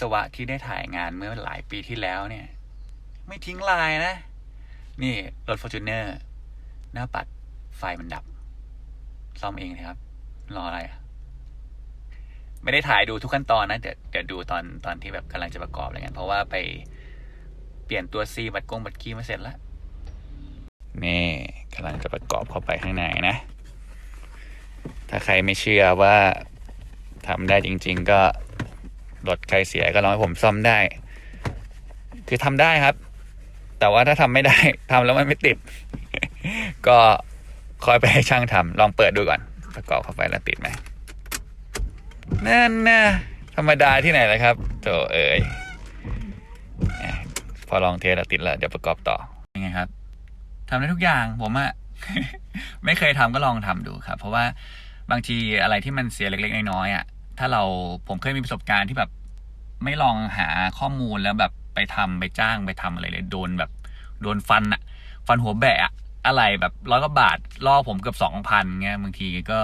สวะที่ได้ถ่ายงานเมื่อหลายปีที่แล้วเนี่ย ไม่ทิ้งลายนะ นี่รถฟอร์จูเนอร์หน้าปัดไฟมันดับ ซ่อมเองนะครับ รออะไร ไม่ได้ถ่ายดูทุกขั้นตอนนะ เดี๋ยวเดี๋ยวดูตอนตอนที่แบบกำลังจะประกอบอะไรกันเพราะว่าไปเปลี่ยนตัวซีบัตรกงบัตรคีมาเสร็จแล้วนี่กำลังจะประกอบเข้าไปข้างในนะ ถ้าใครไม่เชื่อว่าทำได้จริง ๆ ก็ รถใครเสียก็ลองให้ผมซ่อมได้ คือทำได้ครับ แต่ว่าถ้าทำไม่ได้ทำแล้วมันไม่ติด ก็คอยไปให้ช่างทำลองเปิดดูก่อน ประกอบเข้าไปแล้วติดไหมนั่นนะธรรมดาที่ไหนเลยครับโถเอ๋ยพอลองเทสแล้วติดแล้วเดี๋ยวประกอบต่อยังไงครับทำได้ทุกอย่างผมอะไม่เคยทำก็ลองทำดูครับ เพราะว่าบางทีอะไรที่มันเสียเล็กๆน้อยๆอะ ถ้าเราผมเคยมีประสบการณ์ที่แบบไม่ลองหาข้อมูลแล้วแบบไปทำไปจ้างไปทำอะไรเลยโดนแบบโดนฟันอะฟันหัวแบะอะอะไรแบบร้อยกว่าบาทล่อผมเกือบสองพันเงี้ยบางทีก็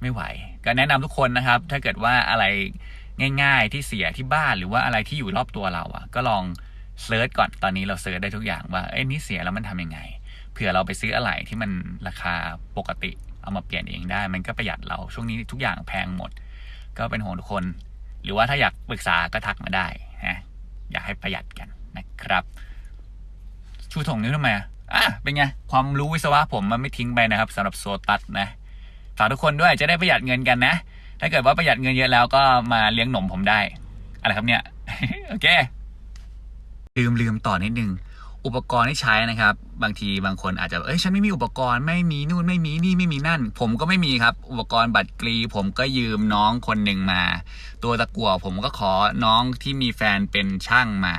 ไม่ไหว ก็แนะนำทุกคนนะครับ ถ้าเกิดว่าอะไรง่ายๆที่เสียที่บ้านหรือว่าอะไรที่อยู่รอบตัวเราอะก็ลองเซิร์ชก่อนตอนนี้เราเซิร์ชได้ทุกอย่างว่าเอ้ยนี่เสียแล้วมันทำยังไงเผื่อเราไปซื้ออะไรที่มันราคาปกติเอามาเปลี่ยนเองได้ มันก็ประหยัดเราช่วงนี้ทุกอย่างแพงหมด ก็เป็นห่วงทุกคน หรือว่าถ้าอยากปรึกษาก็ทักมาได้นะอยากให้ประหยัดกันนะครับ ชูถงนิ้วทำไมอะอะเป็นไง ความรู้วิศวะผมมันไม่ทิ้งไปนะครับสำหรับโซตัสนะฝากทุกคนด้วยจะได้ประหยัดเงินกันนะ ถ้าเกิดว่าประหยัดเงินเยอะแล้วก็มาเลี้ยงหนมผมได้ อะไรครับเนี่ย โอเค ลืมลืมต่อนิดนึง อุปกรณ์ที่ใช้นะครับ บางทีบางคนอาจจะเอ้ยฉันไม่มีอุปกรณ์ไม่มีนู่นไม่มีนี่ไม่มีนั่น ผมก็ไม่มีครับ อุปกรณ์บัตรกรี ผมก็ยืมน้องคนหนึ่งมา ตัวตะกั่วผมก็ขอน้องที่มีแฟนเป็นช่างมา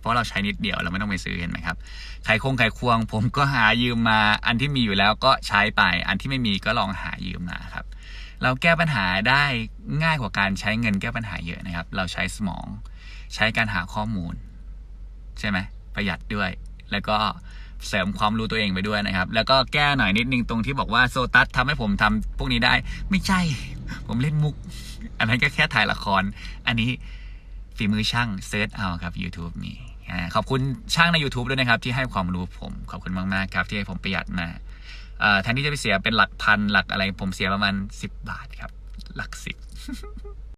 เพราะเราใช้นิดเดียวเราไม่ต้องไปซื้อเห็นไหมครับไขคงไขควง ผมก็หายืมมา อันที่มีอยู่แล้วก็ใช้ไป อันที่ไม่มีก็ลองหายืมมาครับ เราแก้ปัญหาได้ง่ายกว่าการใช้เงินแก้ปัญหาเยอะนะครับ เราใช้สมอง ใช้การหาข้อมูล ใช่ไหม ประหยัดด้วย แล้วก็เสริมความรู้ตัวเองไปด้วยนะครับ แล้วก็แก้หน่อยนิดนึงตรงที่บอกว่าโซตัสทำให้ผมทำพวกนี้ได้ ไม่ใช่ ผมเล่นมุก อันนั้นก็แค่ถ่ายละคร อันนี้ฝีมือช่างเซิร์ชเอาครับ YouTube มีขอบคุณช่างใน YouTube ด้วยนะครับ ที่ให้ความรู้ผมขอบคุณมาก ๆ ครับ ที่ให้ผมประหยัดมาแทนที่จะไปเสียเป็นหลักพันหลักอะไร ผมเสียประมาณสิบบาทครับ หลักสิบ